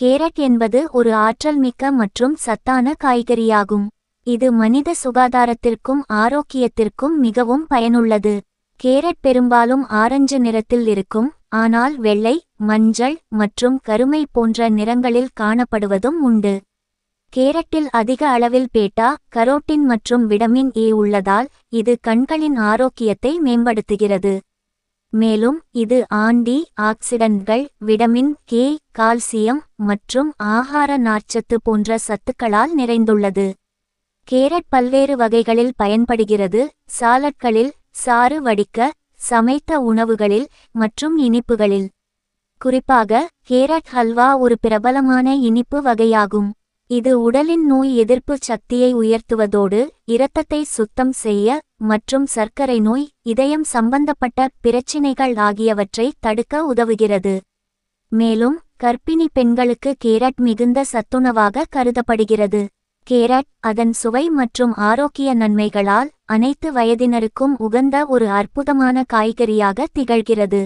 Carrot என்பது ஒரு ஆற்றல்மிக்க மற்றும் சத்தான காய்கறியாகும். இது மனித சுகாதாரத்திற்கும் ஆரோக்கியத்திற்கும் மிகவும் பயனுள்ளது. கேரட் பெரும்பாலும் ஆரஞ்சு நிறத்தில் இருக்கும் ஆனால் வெள்ளை மஞ்சள் மற்றும் கருமை போன்ற நிறங்களில் காணப்படுவதும் உண்டு. கேரட்டில் அதிக அளவில் பேட்டா கரோட்டின் மற்றும் விடமின் ஏ உள்ளதால் இது கண்களின் ஆரோக்கியத்தை மேம்படுத்துகிறது. மேலும் இது ஆண்டி ஆக்சிடன்ட்கள் விடமின் கே கால்சியம் மற்றும் ஆகார நார்ச்சத்து போன்ற சத்துக்களால் நிறைந்துள்ளது. கேரட் பல்வேறு வகைகளில் பயன்படுகிறது. சாலட்களில் சாறு வடிக்க சமைத்த உணவுகளில் மற்றும் இனிப்புகளில். குறிப்பாக கேரட் ஹல்வா ஒரு பிரபலமான இனிப்பு வகையாகும். இது உடலின் நோய் எதிர்ப்பு சக்தியை உயர்த்துவதோடு இரத்தத்தை சுத்தம் செய்ய மற்றும் சர்க்கரை நோய் இதயம் சம்பந்தப்பட்ட பிரச்சினைகள் ஆகியவற்றை தடுக்க உதவுகிறது. மேலும் கர்ப்பிணி பெண்களுக்கு கேரட் மிகுந்த சத்துணவாக கருதப்படுகிறது. கேரட் அதன் சுவை மற்றும் ஆரோக்கிய நன்மைகளால் அனைத்து வயதினருக்கும் உகந்த ஒரு அற்புதமான காய்கறியாக திகழ்கிறது.